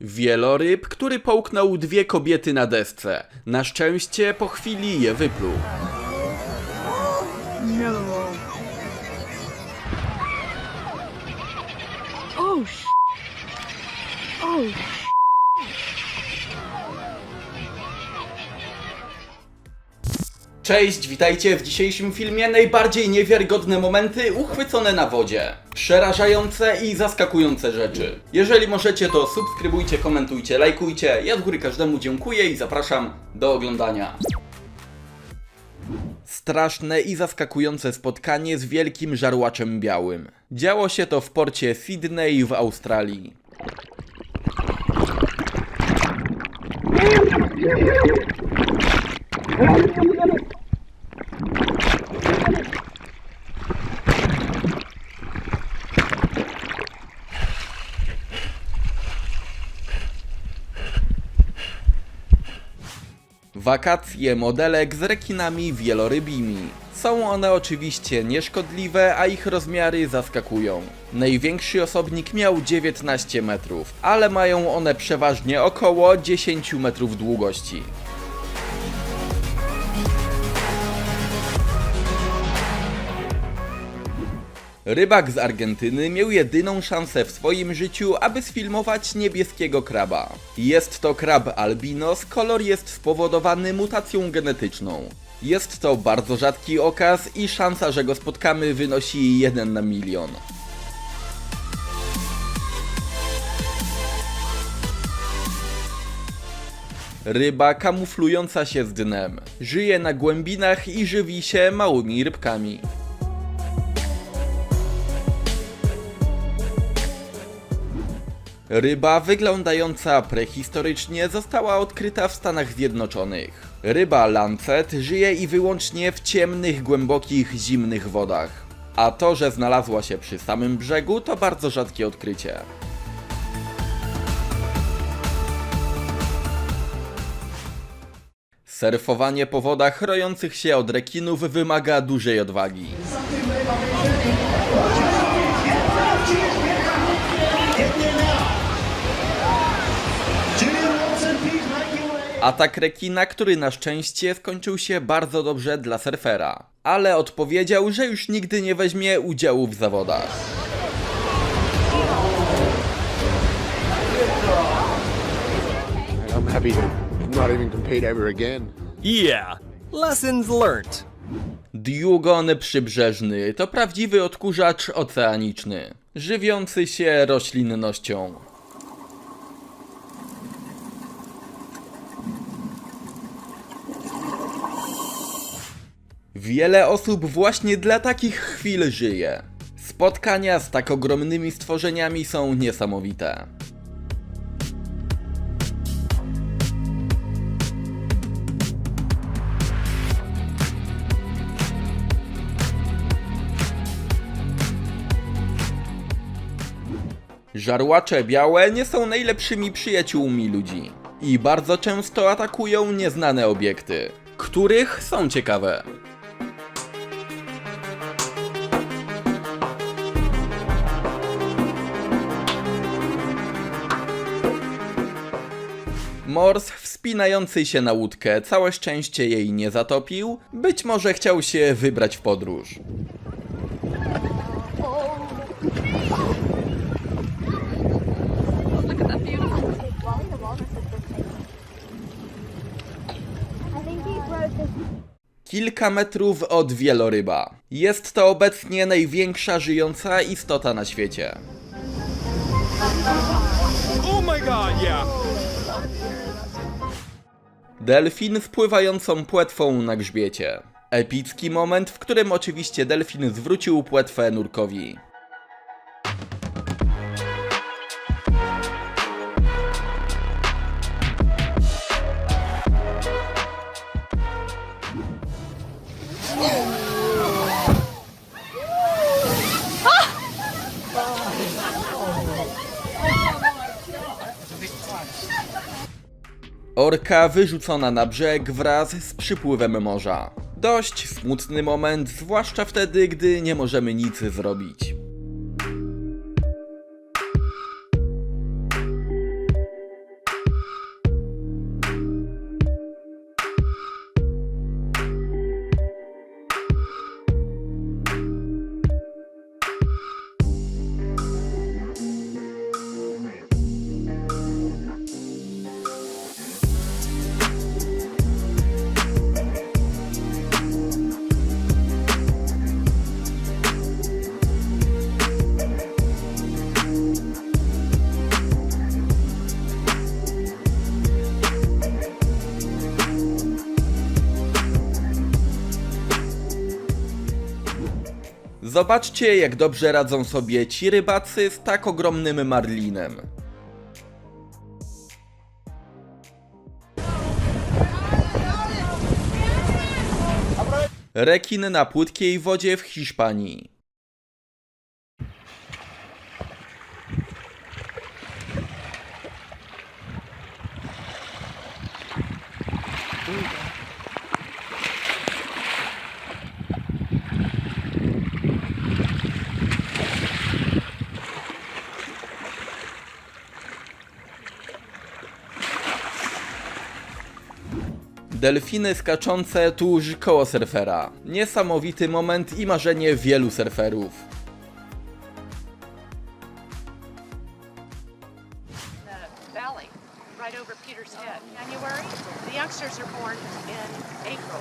Wieloryb, który połknął dwie kobiety na desce. Na szczęście po chwili je wypluł. Oh sh. Oh Cześć, witajcie w dzisiejszym filmie najbardziej niewiarygodne momenty uchwycone na wodzie. Przerażające i zaskakujące rzeczy. Jeżeli możecie, to subskrybujcie, komentujcie, lajkujcie. Ja z góry każdemu dziękuję i zapraszam do oglądania. Straszne i zaskakujące spotkanie z wielkim żarłaczem białym. Działo się to w porcie Sydney w Australii. Wakacje modelek z rekinami wielorybimi. Są one oczywiście nieszkodliwe, a ich rozmiary zaskakują. Największy osobnik miał 19 metrów, ale mają one przeważnie około 10 metrów długości. Rybak z Argentyny miał jedyną szansę w swoim życiu, aby sfilmować niebieskiego kraba. Jest to krab albinos, kolor jest spowodowany mutacją genetyczną. Jest to bardzo rzadki okaz i szansa, że go spotkamy wynosi 1 na milion. Ryba kamuflująca się z dnem. Żyje na głębinach i żywi się małymi rybkami. Ryba wyglądająca prehistorycznie została odkryta w Stanach Zjednoczonych. Ryba lancet żyje i wyłącznie w ciemnych, głębokich, zimnych wodach. A to, że znalazła się przy samym brzegu, to bardzo rzadkie odkrycie. Surfowanie po wodach rojących się od rekinów wymaga dużej odwagi. Atak rekina, który na szczęście skończył się bardzo dobrze dla surfera, ale odpowiedział, że już nigdy nie weźmie udziału w zawodach. I'm happy to not even compete ever again. Yeah, lessons learned. Djugon przybrzeżny to prawdziwy odkurzacz oceaniczny, żywiący się roślinnością. Wiele osób właśnie dla takich chwil żyje. Spotkania z tak ogromnymi stworzeniami są niesamowite. Żarłacze białe nie są najlepszymi przyjaciółmi ludzi i bardzo często atakują nieznane obiekty, których są ciekawe. Mors wspinający się na łódkę całe szczęście jej nie zatopił, być może chciał się wybrać w podróż. Kilka metrów od wieloryba. Jest to obecnie największa żyjąca istota na świecie. Oh my god, yeah. Delfin z pływającą płetwą na grzbiecie. Epicki moment, w którym oczywiście delfin zwrócił płetwę nurkowi. Orka wyrzucona na brzeg wraz z przypływem morza. Dość smutny moment, zwłaszcza wtedy, gdy nie możemy nic zrobić. Zobaczcie, jak dobrze radzą sobie ci rybacy z tak ogromnym marlinem. Rekin na płytkiej wodzie w Hiszpanii. Delfiny skaczące tuż koło surfera. Niesamowity moment i marzenie wielu surferów. valley right over Peter's Head. January. The youngsters are born in April.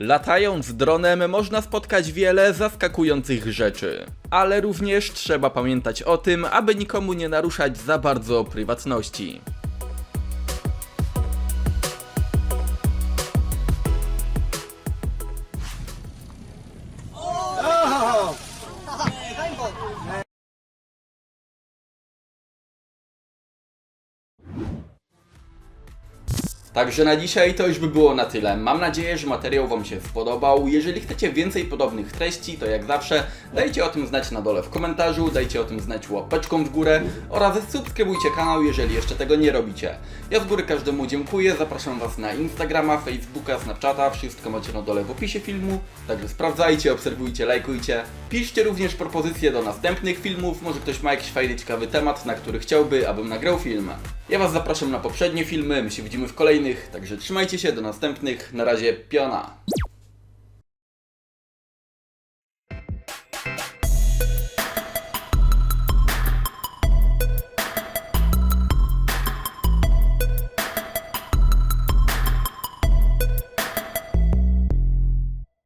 Latając dronem można spotkać wiele zaskakujących rzeczy, ale również trzeba pamiętać o tym, aby nikomu nie naruszać za bardzo prywatności. Także na dzisiaj to już by było na tyle. Mam nadzieję, że materiał Wam się spodobał. Jeżeli chcecie więcej podobnych treści, to jak zawsze dajcie o tym znać na dole w komentarzu, dajcie o tym znać łapeczką w górę oraz subskrybujcie kanał, jeżeli jeszcze tego nie robicie. Ja z góry każdemu dziękuję, zapraszam Was na Instagrama, Facebooka, Snapchata, wszystko macie na dole w opisie filmu, także sprawdzajcie, obserwujcie, lajkujcie. Piszcie również propozycje do następnych filmów, może ktoś ma jakiś fajny, ciekawy temat, na który chciałby, abym nagrał film. Ja Was zapraszam na poprzednie filmy, my się widzimy w kolejnych, także trzymajcie się, do następnych, na razie, piona!